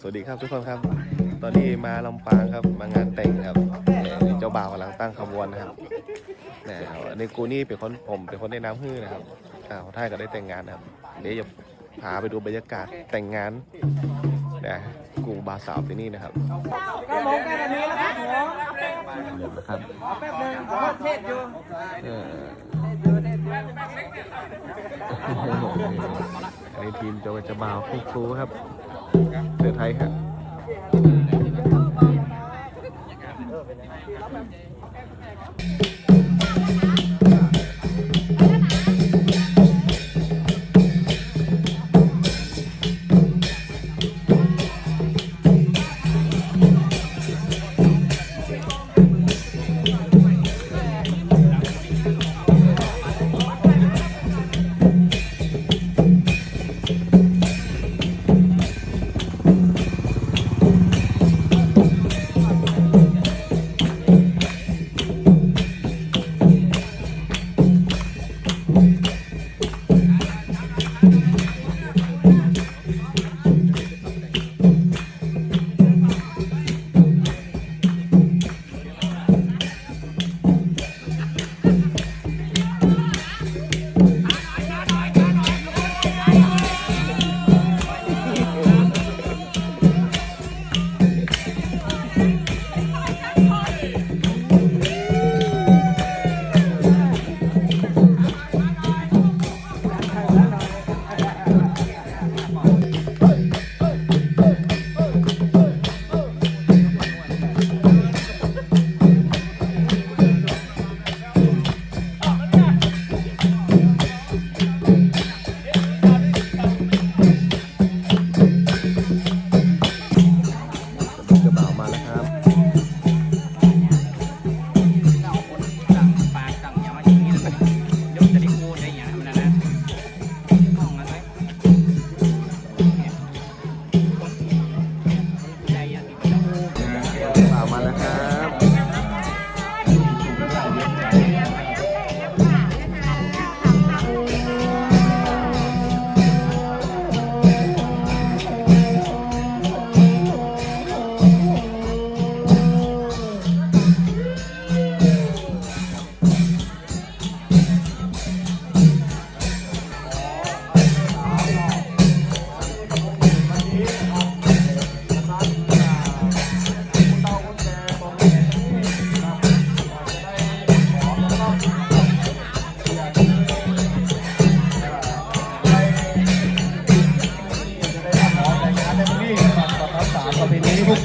สวัสดีครับทุกคนครับ ตอนนี้มาลำปางครับ มางานแต่งครับเนี่ยเจ้าบ่าวกำลังตั้งขบวนนะครับเนี่ยในกูนี่เป็นคนผมเป็นคนแนะนำฮื้อนะครับอ่าคนไทยก็ได้แต่งงานนะครับ เดี๋ยวจะพาไปดูบรรยากาศแต่งงานนะกูบ่าวสาวที่นี่นะครับก็หมงกันแบบนี้นะครับผมนะครับขอแป๊บนึงขอเทศอยู่เอออันนี้ทีมโจจะบ่าวคู่ครูครับ เรือไทยครับ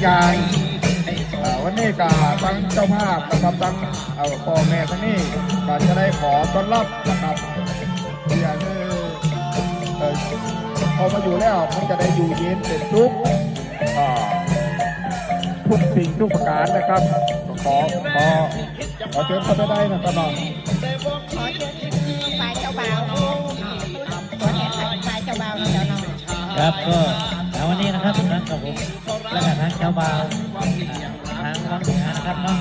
ยางเอ่อวันนี้ก็ทั้งเจ้าภาพนะครับทั้งเอ่อพ่อแม่ทั้งนี้ก็จะได้ขอต้อนรับนะครับที่อย่างคือเอ่อพอมาอยู่แล้วมันจะได้อยู่เย็นเป็นทุกอ่าทุกสิ่งทุกประการนะครับ ขอขอขอเชิญเข้าไปได้นะครับน้องขอเชิญฝ่ายเจ้าบ่าวผู้ตัวแทนฝ่ายเจ้าบ่าวนะเจ้าน้องครับก็ วันนี้นะครับทั้งกับผมและก็ทั้งเจ้าบ่าวทางวังเหนือนะครับเนาะ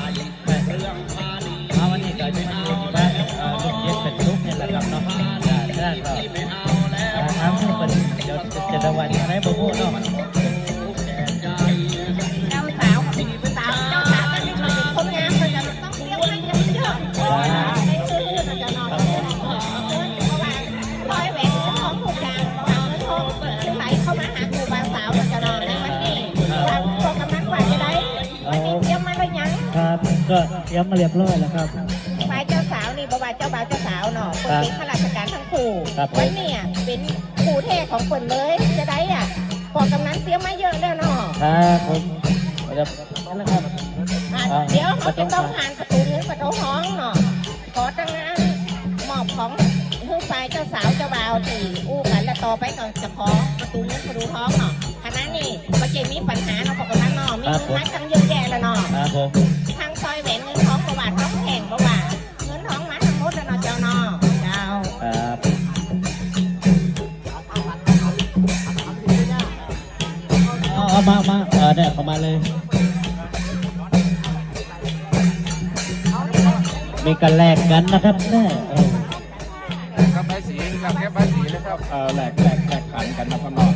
มาวันนี้ก็จะมีบ้านเอ่อลูกเย็นเป็นทุกเนี่ยแหละครับเนาะได้ก็เอ่อทางผู้เป็นเดี๋ยวจะระวังอะไรบ้างเนาะ ครับ ก็เตรียมมาเรียบร้อยแล้วครับ ฝ่ายเจ้าสาวนี่บ่ว่าเจ้าบ่าวเจ้าสาวเนาะคนเป็นข้าราชการทั้งคู่ครับผม วันเนี้เป็นคู่เท่ของคนเลยจะได้อะพอกำนันเตรียมมาเยอะแล้วเนาะครับผมเดี๋ยวนั่นแหละครับ อะเดี๋ยวเขาจะต้องผ่านประตูเงินประตูห้องเนาะขอตั้งงานมอบของผู้ฝ่ายเจ้าสาวเจ้าบ่าวที่อู้กันแล้วต่อไปก็จะขอประตูเงินประตูท้องเนาะคณะนี้ก็จะมีปัญหาเนาะพอกำนันเนาะ มีเงินมาตั้งเยอะแยะแล้วเนาะครับผมทางซอยแหวนเงินทองประวัติท้องแข่งประวัติเงินทองมาทั้งหมดแล้วเนาะเจ้าเนาะเจ้าครับเอาเอามามาเออเนี่ยเข้ามาเลย มีกันแลกกันนะครับแน่เออครับใบสีครับแค่ใบสีนะครับเอ่อแหลกแหลกแหลกขันกันนะครับน้อง